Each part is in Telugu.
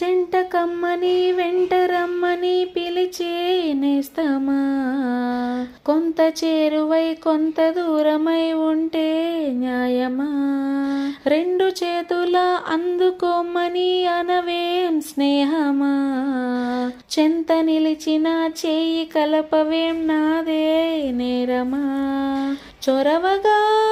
జంట కమ్మని వెంట రమ్మని పిలిచే నేస్తమా? కొంత చేరువై కొంత దూరమై ఉంటే న్యాయమా? రెండు చేతుల అందుకోమని అనవేం స్నేహమా? చెంత నిలిచిన చేయి కలపవేం నాదే నేరమా? చొరవగా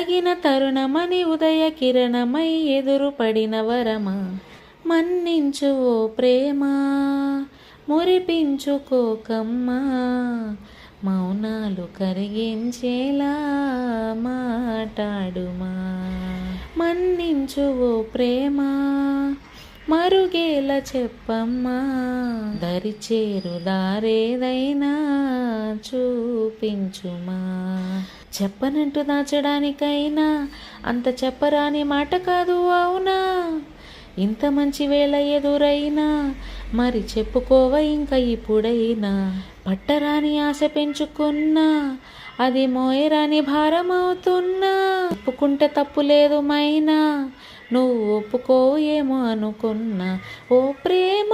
తగిన తరుణమని ఉదయ కిరణమై ఎదురు పడిన వరమా మన్నించు ఓ ప్రేమ మురిపించుకోకమ్మా మౌనాలు కరిగించేలా మాటాడుమా. మన్నించు ఓ ప్రేమ మరుగేల చెప్పమ్మా. దరిచేరు దారేదైనా చూపించుమా. చెప్పనంటూ దాచడానికైనా అంత చెప్పరాని మాట కాదు అవునా? ఇంత మంచి వేళ ఎదురైనా మరి చెప్పుకోవ ఇంకా ఇప్పుడైనా. పట్టరాని ఆశ పెంచుకున్నా అది మోయరాని భారం అవుతున్నా ఒప్పుకుంటే తప్పు లేదు మైనా. నువ్వు ఒప్పుకో ఏమో అనుకున్నా. ఓ ప్రేమ ప్రేమ.